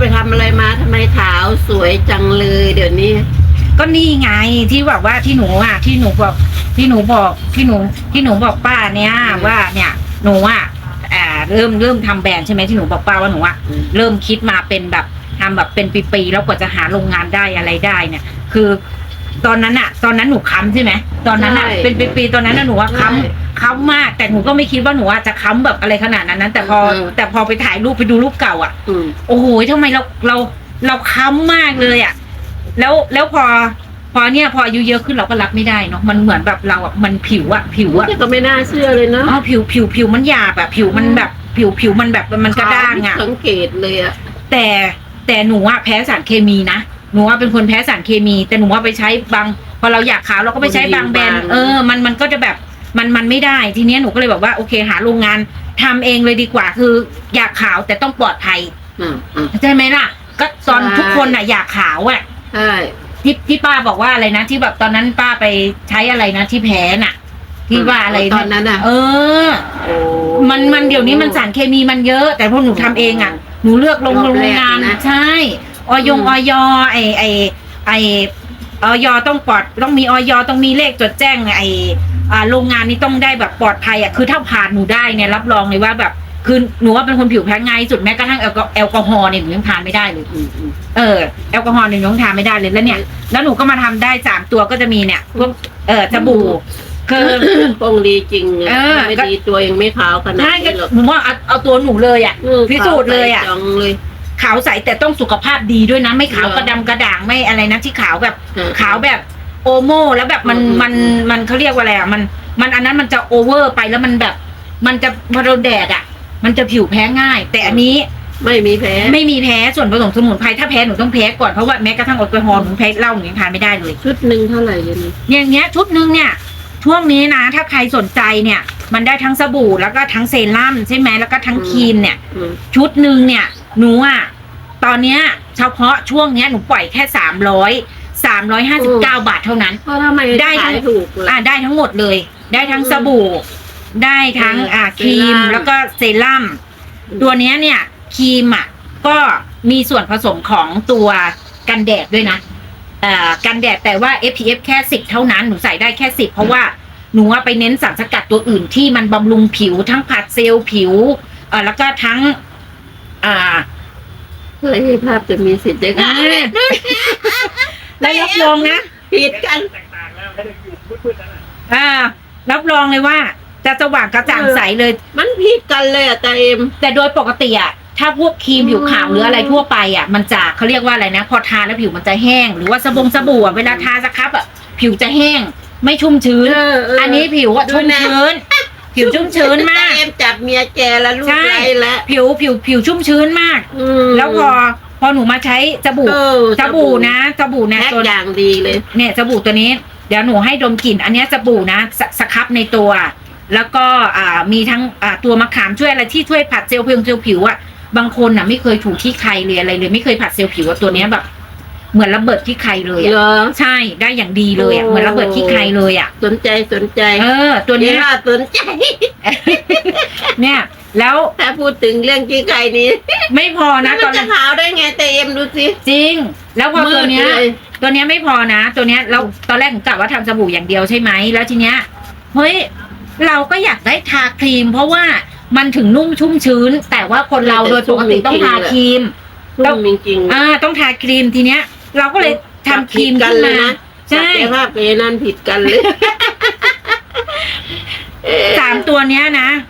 ไปทำอะไรมาทำไมขาวสวยจังเลยเดี๋ยวนี้ก็นี่ไงที่บอกว่าที่หนูอะ ที่หนูบอกที่หนูบอกที่หนูที่หนูบอกป้าเนี่ยอืมว่าเนี่ยหนูอะอ่าเริ่มเริ่มทำแบรนด์ใช่ไหมที่หนูบอกป้าว่าหนูอะอืมเริ่มคิดมาเป็นแบบทำแบบเป็นปีๆแล้วกว่าจะหาโรงงานได้อะไรได้เนี่ย คือ ตอนนั้นอะตอนนั้นหนูค้ำใช่ไหมตอนนั้นอะใช่เป็นปีๆตอนนั้นน่ะหนูว่าค้ใช่ำ ค้ำมาก แต่หนูก็ไม่คิดว่าหนูอะจะค้ำแบบอะไรขนาดนั้นนะแต่พออืมแต่พอไปถ่ายรูปไปดูรูปเก่าอะอืม โอ้โหทำไมเราเราเราค้ำมากเลยอะแล้วแล้วพอ พอเนี่ยพออายุเยอะขึ้นเราก็รับไม่ได้เนาะ มันเหมือนแบบเราอะมันผิวอะผิวอะแต่ก็ไม่น่าเชื่อเลยเนาะอ๋อผิวผิวผิวมันหยาบอะผิวมันแบบผิวผิวมันแบบมันกระด้างอะ สังเกตเลยอะแต่แต่หนูอะแพ้สารเคมีนะ หนูว่าเป็นคนแพ้สารเคมี แต่หนูว่าไปใช้บาง พอเราอยากขาวเราก็ไปใช้บางแบรนด์ เออ มันมันก็จะแบบ มันมันไม่ได้ทีเนี้ยหนูก็เลยแบบว่าโอเคหาโรงงานทำเองเลยดีกว่าคืออยากขาวแต่ต้องปลอดภัยอืมอืม ใช่ไหมล่ะ ก็ตอนใช่ ทุกคนอะอยากขาวอะใช่ที่ที่ป้าบอกว่าอะไรนะที่แบบตอนนั้นป้าไปใช้อะไรนะที่แพ้น่ะ ที่ว่าอะไรตอนนั้นอะเออ โอ้ มันมันเดี๋ยวนี้มันสารเคมีมันเยอะ แต่พอหนูทำเองอะหนูเลือกลงรอบโรงแรกงานนะใช่ออยงอืม ออยไอไอไอออยต้องปลอดต้องมีออยต้องมีเลขจดแจ้งไอ อ่าโรงงานนี้ต้องได้แบบปลอดภัยอะคือถ้าผ่านหนูได้เนี่ยรับรองเลยว่าแบบคือหนูว่าเป็นคนผิวแพ้ง่ายที่สุดแม้กระทั่งแอลกอแอลกอฮอล์เนี่ยหนูยังทานไม่ได้เลยอืมอืมเออแอลกอฮอล์เนี่ยหนูยังทานไม่ได้เลยแล้วเนี่ย แล้วหนูก็มาทำได้สามตัวก็จะมีเนี่ยพวกเออสบู่คือปงดีจริงอะเออไม่ดีตัวยังไม่ขาวขนาดใช่ก็นี้หรอกหนูว่าเอาเอาตัวหนูเลยอะอืมพิสูจน์เลยอะขาวใสจังเลยขาวใสแต่ต้องสุขภาพดีด้วยนะ ไม่ขาวเหรอกระดำกระด่างไม่อะไรนะที่ขาวแบบอืมขาวแบบ โอโมแล้วแบบมันอืมมันมันเขาเรียกว่าอะไรอะมัน มันอันนั้นมันจะโอเวอร์ไปแล้วมันแบบ มันจะพอโดนแดดอะ มันจะผิวแพ้ง่าย แต่อันนี้ไม่มีแพ้ไม่มีแพ้ส่วนผสมสมุนไพรถ้าแพ้หนูต้องแพ้ก่อนเพราะว่าแม้กระทั่งแอลกอฮอล์หนูแพ้เหล้าหนูยังทานไม่ได้เลยชุดหนึ่งเท่าไหร่เลยนี่อย่างเงี้ยชุดหนึงเนี่ยช่วงนี้นะถ้าใครสนใจเนี่ย มันได้ทั้งสบู่แล้วก็ทั้งเซรั่มใช่ไหมแล้วก็ทั้งครีมเนี่ยอืมชุดหนึ่งเนี่ยหนูอะตอนเนี้ยเฉพาะช่วงเนี้ยหนูปล่อยแค่สามร้อย สามร้อยห้าสิบเก้าบาทเท่านั้น เพราะทำไมได้ทั้ขางยถูกล่ะ อ่าได้ทั้งหมดเลย ได้ทั้งสบู่ ได้ทั้งเอออ่อ่าครีมเซรั่ม แล้วก็เซรั่มอืมตัวเนี้ยเนี่ยครีมอะก็มีส่วนผสมของตัวกันแดดด้วยนะเอ่อกันแดดแต่ว่า SPF แค่สิบเท่านั้นหนูใส่ได้แค่สิบเพราะว่าหนูว่าไปเน้นสารสกัดตัวอื่นที่มันบำรุงผิวทั้งผัดเซลล์ผิวเอ่อแล้วก็ทั้งอ่าเฮ้ยภาพจะมีสิทธิ์ได้ไง แล้วรับรองนะผิดกันอ่า รับรองเลยว่า จะสว่างกระจ่างใสเลย มันผิดกันเลยอะตาเอ็ม แต่โดยปกติอะถ้าพวกครีมผิวขาวอืมหรืออะไรทั่วไปอะมันจะเขาเรียกว่าอะไรนะ พอทาแล้วผิวมันจะแห้ง หรือว่าสบงสบู่อะเวลาทาสครับอะผิวจะแห้ง ไม่ชุ่มชื้นเออเอออัอันนี้ผิวอะดูชุ่มนะ ชื้น ผิวชุ่มชื้นมาตากเอ็มจับเมียแกแล้วลูกใช่ ไรแล้วผิวผิวผิวชุ่มชื้นมากอืมแล้วพอ พอหนูมาใช้สบู่เออสบู่นะสบู่นะแพ็คตัวอย่างดีเลย เนี่ยสบู่ตัวนี้ เดี๋ยวหนูให้ดมกลิ่น อันเนี้ยสบู่นะสสครับในตัว แล้วก็อ่ามีทั้งอ่าตัวมะขามช่วยอะไรที่ช่วยผัดเซลล์ผิวเซลล์ผิวอะบางคนน่ะไม่เคยถูกที่ใครเลยอะไรเลย ไม่เคยผัดเซลล์ผิวอะตัวเนี้ยแบบ เหมือนระเบิดที่ใครเลยเหรอะอ ใช่ได้อย่างดีเลยอะโอ้ เหมือนระเบิดที่ใครเลยอะสนใจสนใจเออ ตัวเนี้ย เดี๋ยวว่าสนใจ เนี่ย แล้วถ้าพูดถึงเรื่องกี้ไก่นี้ไม่พอนะแล้วตมัอนนจะขาวได้ไงแต่เอ็มดูสิ จริง แล้วพอตัวเนี้ยมืดเลย ตัวเนี้ยไม่พอนะ ตัวเนี้ยเราตอนแรกหนูกะว่าทำสบู่อย่างเดียวใช่ไหมแล้วทีเนี้ยเฮ้ยเราก็อยากได้ทาครีม เพราะว่ามันถึงนุ่มชุ่มชื้น แต่ว่าคนเราโดยปกติต้องทาครีมนุ่มจริงๆอ่าต้องทาครีมทีเนี้ย เราก็เลยทำครีมกันขึ้นเลยมานะใช่แต่ว่าเป็นนั่นผิดกันเลยสามตัวเนี้ยนะอ่า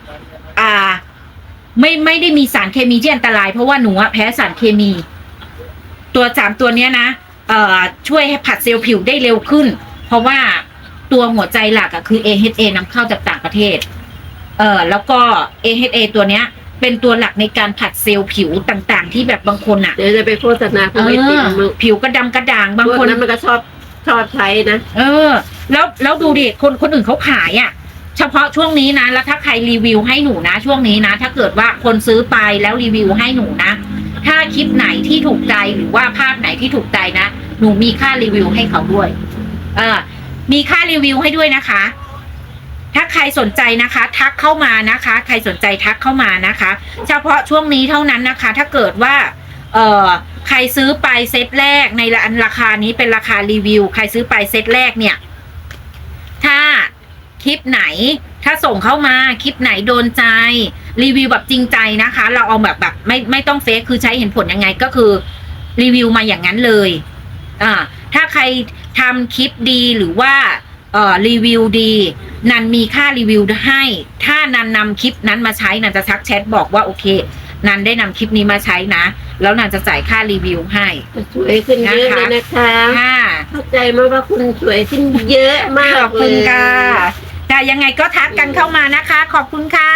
ไม่ไม่ได้มีสารเคมีที่อันตราย เพราะว่าหนูอะแพ้สารเคมี ตัวสามตัวเนี้ยนะเอ่อช่วยให้ผัดเซลล์ผิวได้เร็วขึ้น เพราะว่าตัวหัวใจหลักอะคือ AHA นำเข้าจากต่างประเทศ เอ่อแล้วก็ AHA ตัวเนี้ย เป็นตัวหลักในการผัดเซลล์ผิวต่างๆ ที่แบบบางคนอะเดี๋ยวจะไปโฆษณาพเอวกไอติมอมึงผิวกระดำกระด่างบางพวกคน นั้นมันก็ชอบชอบใช้นะ เออ แล้วแล้วดูดิคนคนอื่นเขาขายอะ่ะ เฉพาะช่วงนี้นะ แล้วถ้าใครรีวิวให้หนูนะ ช่วงนี้นะ ถ้าเกิดว่าคนซื้อไปแล้วรีวิวให้หนูนะ ถ้าคลิปไหนที่ถูกใจหรือว่าภาพไหนที่ถูกใจนะ หนูมีค่ารีวิวให้เขาด้วย เออ มีค่ารีวิวให้ด้วยนะคะ ถ้าใครสนใจนะคะ ทักเข้ามานะคะ ใครสนใจทักเข้ามานะคะ เฉพาะช่วงนี้เท่านั้นนะคะ ถ้าเกิดว่า เออใครซื้อไปเซตแรกในราคานี้เป็นราคารีวิว ใครซื้อไปเซตแรกเนี่ย คลิปไหน ถ้าส่งเข้ามาคลิปไหนโดนใจ รีวิวแบบจริงใจนะคะ เราเอาแบบแบบไม่ไม่ต้องเฟกคือใช้เห็นผลยังไงก็คือรีวิวมาอย่างนั้นเลยอ่าถ้าใครทำคลิปดีหรือว่าเอ่อรีวิวดี นันมีค่ารีวิวให้ ถ้านันนำคลิปนั้นมาใช้นันจะทักแชทบอกว่าโอเค นันได้นำคลิปนี้มาใช้นะ แล้วนันจะจ่ายค่ารีวิวให้สวยขึ้นเยอะเลยนะคะค่ะเข้าใจมากว่าคุณสวยขึ้นเยอะมากขอบคุณเลยค่ะแต่ ยังไงก็ทักกันเข้ามานะคะ ขอบคุณค่ะ